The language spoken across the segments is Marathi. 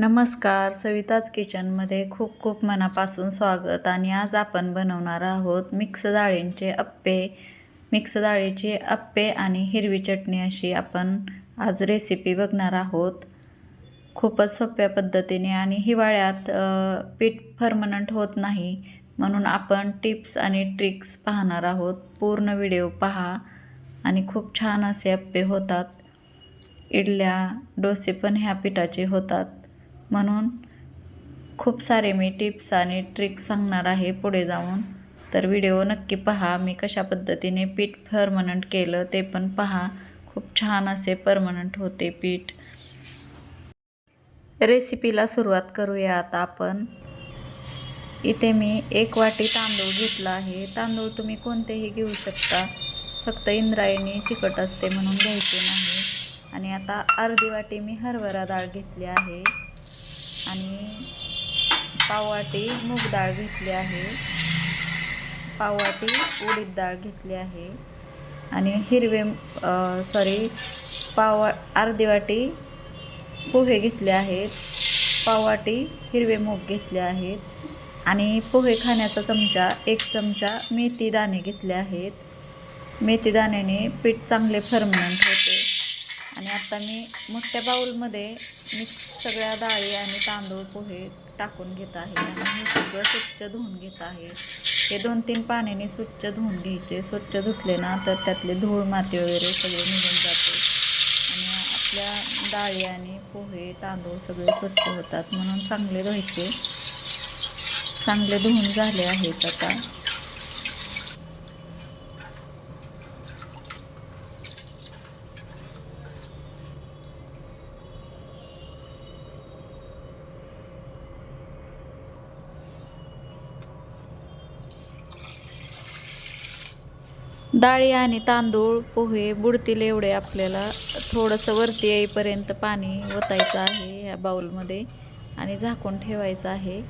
नमस्कार. सविताज किचनमध्ये खूप खूप मनापासून स्वागत आणि आज आपण बनवणार आहोत मिक्स डाळींचे अप्पे. मिक्स डाळीचे अप्पे आणि हिरवी चटणी अशी आपण आज रेसिपी बघणार आहोत. खूपच सोप्या पद्धतीने आणि हिवाळ्यात पीठ परमनंट होत नाही म्हणून आपण टिप्स आणि ट्रिक्स पाहणार आहोत. पूर्ण व्हिडिओ पहा आणि खूप छान असे अप्पे होतात. इडल्या डोसे पण ह्या पिठाचे होतात. म्हणून खूप सारे मी टिप्स आणि ट्रिक्स सांगणार आहे पुढे जाऊन. तर व्हिडिओ नक्की पहा. मी कशा पद्धतीने पीठ परमनंट केलं ते पण पहा. खूप छान असे परमनंट होते पीठ. रेसिपीला सुरुवात करूया आता आपण. इथे मी एक वाटी तांदूळ घेतला आहे. तांदूळ तुम्ही कोणतेही घेऊ शकता. फक्त इंद्रायणी चिकट असते म्हणून घ्यायचे नाही. आणि आता अर्धी वाटी मी हरभरा डाळ घेतली आहे. आणि पाववाटी मूग डाळ घेतली आहे. पाववाटी उडीद डाळ घेतली आहे. आणि हिरवे सॉरी पाव अर्धी वाटी पोहे घेतले आहेत. पाववाटी हिरवे मूग घेतले आहेत. आणि पोहे खाण्याचा चमचा एक चमचा मेथी दाणे घेतले आहेत. मेथी दाण्याने पीठ चांगले फर्मनंट होते. आणि आता मी मोठ्या बाऊलमध्ये मिक्स सगळ्या डाळी आणि तांदूळ पोहे टाकून घेत आहे. आणि हे सगळं स्वच्छ धुवून घेत आहे. हे दोन तीन पाण्याने स्वच्छ धुवून घ्यायचे. स्वच्छ धुतले ना तर त्यातले धूळ माती वगैरे सगळे निघून जाते. आणि आपल्या डाळी आणि पोहे तांदूळ सगळे स्वच्छ होतात म्हणून चांगले धुवायचे. चांगले धुवून झाले आहेत आता. डाळी आणि तांदूळ पोहे बुडतील एवढे आपल्याला. थोडंसं वरती येईपर्यंत पाणी ओतायचं आहे ह्या बाऊलमध्ये आणि झाकून ठेवायचं आहे.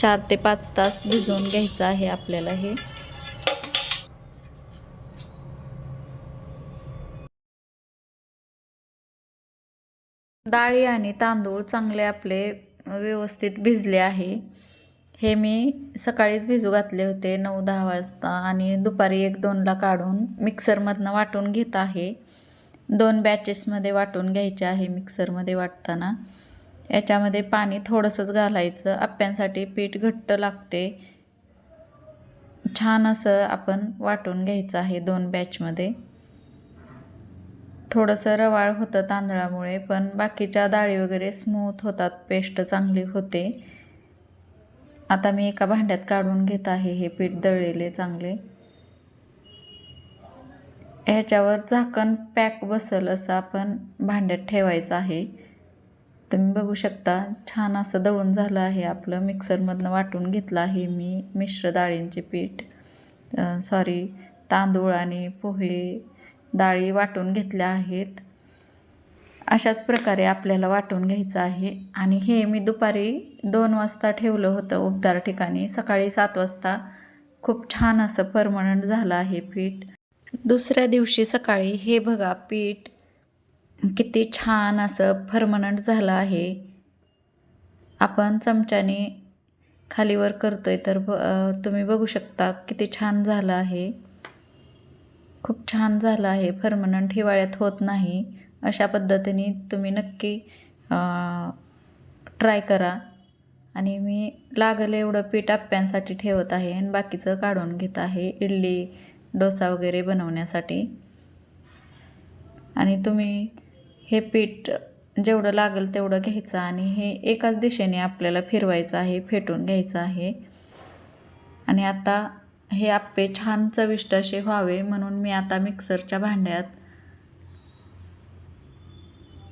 चार ते पाच तास भिजवून घ्यायचं आहे आपल्याला हे. डाळी आणि तांदूळ चांगले आपले व्यवस्थित भिजले आहे. हे मी सकाळीच भिजू घातले होते नऊ दहा वाजता आणि दुपारी एक दोनला काढून मिक्सरमधनं वाटून घेत आहे. दोन बॅचेसमध्ये वाटून घ्यायचे आहे मिक्सरमध्ये वाटताना. याच्यामध्ये पाणी थोडंसंच घालायचं. आप्प्यांसाठी पीठ घट्ट लागते. छान असं आपण वाटून घ्यायचं आहे दोन बॅचमध्ये थोडंसं रवाळ होतं तांदळामुळे पण बाकीच्या डाळी वगैरे स्मूथ होतात पेस्ट चांगली होते. आता मी एका भांड्यात काढून घेत आहे. हे पीठ दळलेले चांगले. ह्याच्यावर झाकण पॅक बसल असं आपण भांड्यात ठेवायचं आहे. तुम्ही बघू शकता छान असं दळून झालं आहे आपलं. मिक्सरमधनं वाटून घेतलं आहे मी मिश्र डाळींचे पीठ. सॉरी तांदूळ आणि पोहे डाळी वाटून घेतल्या आहेत. अशाच प्रकारे आपल्याला वाटून घ्यायचं आहे. आणि हे मी दुपारी दोन वाजता ठेवलं होतं उबदार ठिकाणी. सकाळी सात वाजता खूप छान असं परमनंट झालं आहे पीठ. दुसऱ्या दिवशी सकाळी हे बघा पीठ किती छान असं फर्मनंट झालं आहे. आपण चमच्याने खालीवर करतोय तर ब तुम्ही बघू शकता किती छान झालं आहे. खूप छान झालं आहे. फर्मनंट हिवाळ्यात होत नाही. अशा पद्धतीने तुम्ही नक्की ट्राय करा. आणि मी लागलं एवढं पीठ आप्प्यांसाठी ठेवत आहे आणि बाकीचं काढून घेत आहे. इडली डोसा वगैरे बनवण्यासाठी. आणि तुम्ही हे पीठ जेवढं लागेल तेवढं घ्यायचं आणि हे एकाच दिशेने आपल्याला फिरवायचं आहे फेटून घ्यायचं आहे. आणि आता हे आप्पे छान चविष्ट असे व्हावे म्हणून मी आता मिक्सरच्या भांड्यात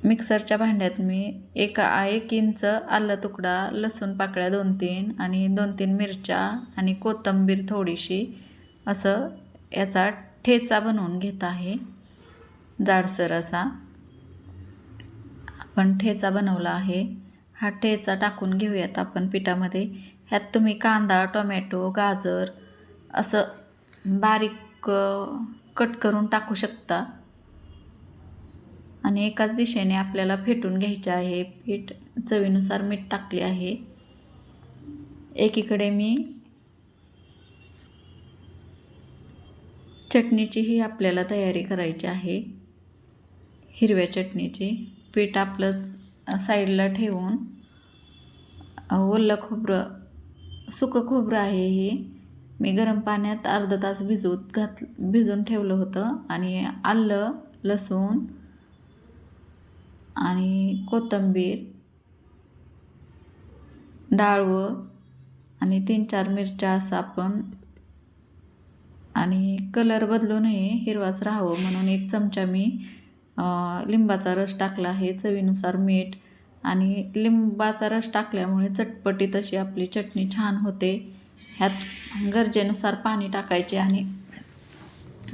मिक्सरच्या भांड्यात मी एक एक इंच आलं तुकडा लसूण पाकळ्या दोन तीन आणि दोन तीन मिरच्या आणि कोथिंबीर थोडीशी असं याचा ठेचा बनवून घेत आहे. जाडसर असा. आपण ठेचा बनवला आहे. हा ठेचा टाकून घेऊयात आपण पिठामध्ये. ह्यात तुम्ही कांदा टोमॅटो गाजर असं बारीक कट करून टाकू शकता. आणि एकाच दिशेने आपल्याला फेटून घ्यायचे आहे. पीठ चवीनुसार मीठ टाकले आहे. एकीकडे मी चटणीचीही आपल्याला तयारी करायची आहे. हिरव्या चटणीची. पीठ आपलं साईडला ठेवून ओलं खोबरं सुकं खोबरं आहे हे. मी गरम पाण्यात अर्धा तास भिजवत घात भिजून ठेवलं होतं आणि आलं लसूण आणि कोथिंबीर डाळवं आणि तीन चार मिरच्या असं आपण आणि कलर बदलू नये हिरवाच राहावं म्हणून एक चमचा मी लिंबाचा रस टाकला आहे चवीनुसार मीठ आणि लिंबाचा रस टाकल्यामुळे चटपटीत अशी आपली चटणी छान होते. ह्यात गरजेनुसार पाणी टाकायचे आणि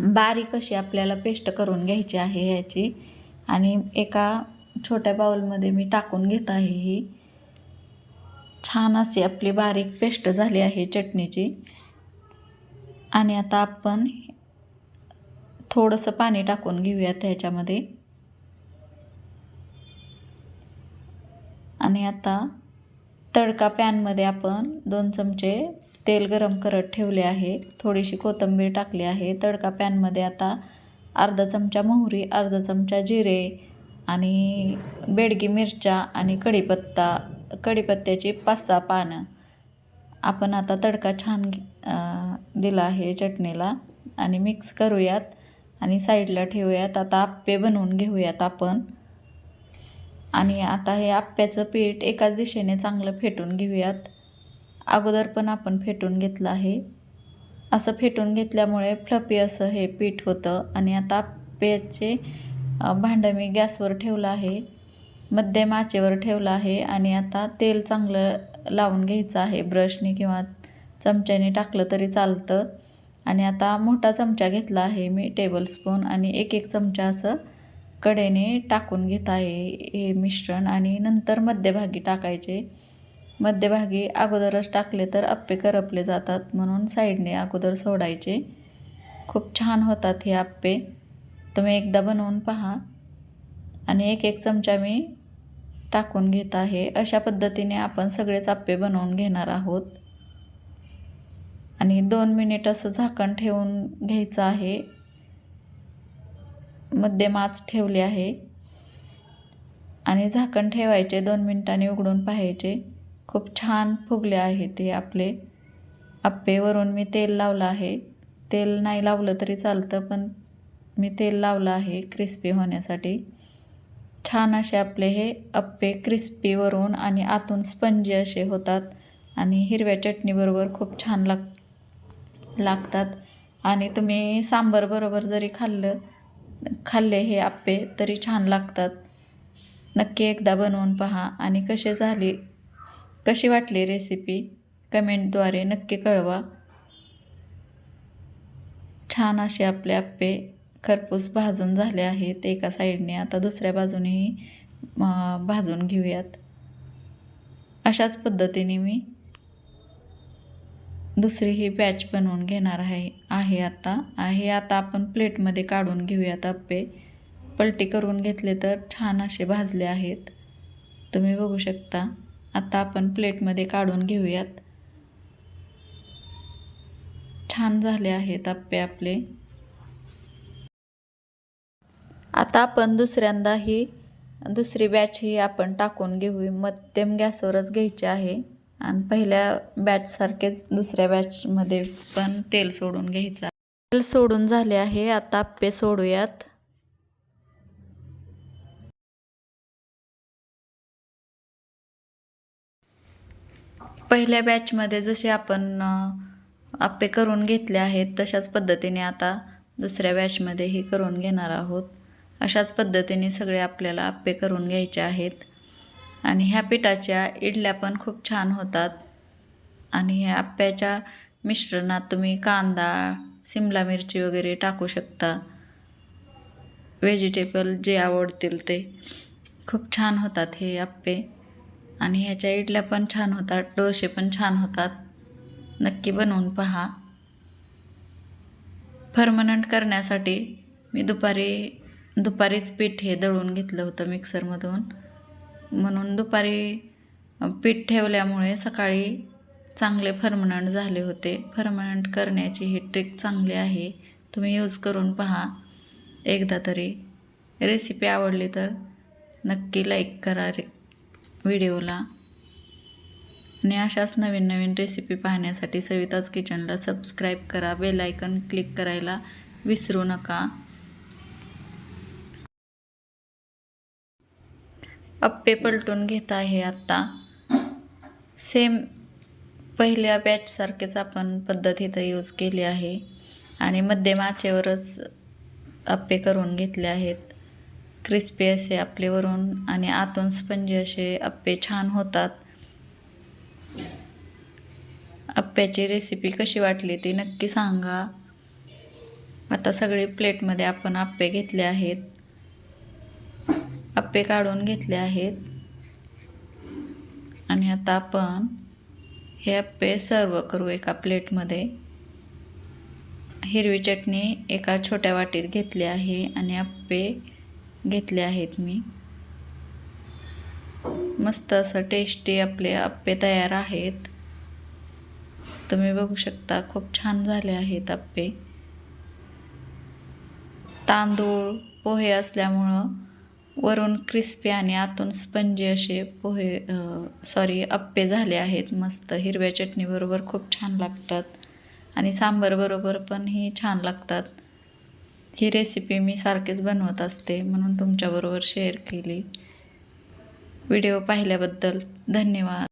बारीक अशी आपल्याला पेस्ट करून घ्यायची आहे ह्याची आणि एका छोट्या बाउलमध्ये मी टाकून घेत आहे ही. छान अशी आपली बारीक पेस्ट झाली आहे चटणीची. आणि आता आपण थोडंसं पाणी टाकून घेऊयात ह्याच्यामध्ये. आणि आता तडका पॅनमध्ये आपण दोन चमचे तेल गरम करत ठेवले आहे. थोडीशी कोथिंबीर टाकली आहे. तडका पॅनमध्ये आता अर्धा चमचा मोहरी अर्धा चमचा जिरे आणि बेडगी मिरच्या आणि कढीपत्ता कढीपत्त्याची पाच सहा पानं. आपण आता तडका छान दिला आहे चटणीला आणि मिक्स करूयात आणि साईडला ठेवूयात. आता आप्पे बनवून घेऊयात आपण. आणि आता हे आप्प्याचं पीठ एकाच दिशेने चांगलं फेटून घेऊयात. अगोदर पण आपण फेटून घेतलं आहे. असं फेटून घेतल्यामुळे फ्लपी असं हे पीठ होतं आणि आता आप्प्याचे भांडं मी गॅसवर ठेवलं आहे मध्यम आचेवर ठेवलं आहे आणि आता तेल चांगलं लावून घ्यायचं आहे. ब्रशने किंवा चमच्याने टाकलं तरी चालतं. आणि आता मोठा चमचा घेतला आहे मी टेबलस्पून आणि एक एक चमचा असं कडेने टाकून घेत आहे हे मिश्रण. आणि नंतर मध्यभागी टाकायचे. मध्यभागी अगोदरच टाकले तर आप्पे करपले जातात म्हणून साईडने अगोदर सोडायचे. खूप छान होतात हे आप्पे. तुम्ही एकदा बनवून पहा. आणि एक एक चमचा मी टाकून घेत आहे. अशा पद्धतीने आपण सगळेच आप्पे बनवून घेणार आहोत. आणि दोन मिनिट असं झाकण ठेवून घ्यायचं आहे. मध्यम आच ठेवले आहे. आणि झाकण ठेवायचे दोन मिनिटांनी उघडून पाहायचे. खूप छान फुगले आहे ते आपले. आप्पेवरून मी तेल लावलं आहे. तेल नाही लावलं तरी चालतं पण मी तेल लावलं आहे क्रिस्पी होण्यासाठी. छान असे आपले हे अप्पे क्रिस्पीवरून आणि आतून स्पंजी असे होतात आणि हिरव्या चटणीबरोबर खूप छान लाग लागतात. आणि तुम्ही सांबारबरोबर जरी खाल्लं खाल्ले हे आप्पे तरी छान लागतात. नक्की एकदा बनवून पहा आणि कसे झाली कशी वाटली रेसिपी कमेंटद्वारे नक्की कळवा. छान असे आपले आप्पे खरपूस भाजून झाले आहेत एका साईडने. आता दुसऱ्या बाजूनेही भाजून घेऊयात. अशाच पद्धतीने मी दुसरी ही पॅच बनवून घेणार आहे आहे आता. आहे आता आपण प्लेटमध्ये काढून घेऊयात अप्पे. पलटी करून घेतले तर छान असे भाजले आहेत. तुम्ही बघू शकता. आता आपण प्लेटमध्ये काढून घेऊयात. छान झाले आहेत अप्पे आपले. आता आपण दुसऱ्यांदा ही दुसरी बॅच ही आपण टाकून घेऊ. मध्यम गॅसवरच घ्यायची आहे. आणि पहिल्या बॅचसारखेच दुसऱ्या बॅचमध्ये पण तेल सोडून घ्यायचं. तेल सोडून झाले आहे. आता आप्पे सोडूयात. पहिल्या बॅचमध्ये जसे आपण आप्पे करून घेतले आहेत तशाच पद्धतीने आता दुसऱ्या बॅचमध्ये करून घेणार आहोत. अशाच पद्धतीने सगळे आपल्याला आप्पे करून घ्यायचे आहेत. आणि ह्या पिठाच्या इडल्या पण खूप छान होतात. आणि ह्या आप्प्याच्या मिश्रणात तुम्ही कांदा सिमला मिरची वगैरे टाकू शकता. व्हेजिटेबल जे आवडतील ते. खूप छान होतात हे आप्पे. आणि ह्याच्या इडल्या पण छान होतात डोसे पण छान होतात. नक्की बनवून पहा. परमनंट करण्यासाठी मी दुपारी दुपारीच पीठ हे दळून घेतलं होतं मिक्सरमधून. म्हणून दुपारी पीठ ठेवल्यामुळे सकाळी चांगले फर्मनंट झाले होते. फर्मनंट करण्याची ही ट्रिक चांगली आहे. तुम्ही यूज करून पहा. एकदा तरी रेसिपी आवडली तर नक्की लाईक करा रे व्हिडिओला. आणि अशाच नवीन नवीन रेसिपी पाहण्यासाठी सविताज किचनला सबस्क्राईब करा. बेल आयकन क्लिक करायला विसरू नका. अप्पे पलटून घेत आहे आत्ता. सेम पहिल्या बॅचसारखेच आपण पद्धत इथं यूज केली आहे. आणि मध्यम आचेवरच अप्पे करून घेतले आहेत. क्रिस्पी असे आपले वरून आणि आतून स्पंजी असे अप्पे छान होतात. अप्प्याची रेसिपी कशी वाटली ती नक्की सांगा. आता सगळे प्लेटमध्ये आपण अप्पे घेतले आहेत. कापे काढून घेतले आहेत. आणि आता आपण हे अप्पे सर्व करू एका प्लेटमध्ये. हिरवी चटणी एका छोट्या वाटीत घेतली आहे आणि अप्पे घेतले आहेत मी. मस्त असं टेस्टी आपले अप्पे तयार आहेत. तुम्ही बघू शकता खूप छान झाले आहेत अप्पे तांदूळ पोहे असल्यामुळं वरून क्रिस्पी आणि आतून स्पंजी असे पोहे सॉरी अप्पे झाले आहेत. मस्त हिरव्या चटणीबरोबर खूप छान लागतात. आणि सांबारबरोबर पण ही छान लागतात. ही रेसिपी मी सारखीच बनवत असते म्हणून तुमच्याबरोबर शेअर केली. व्हिडिओ पाहिल्याबद्दल धन्यवाद.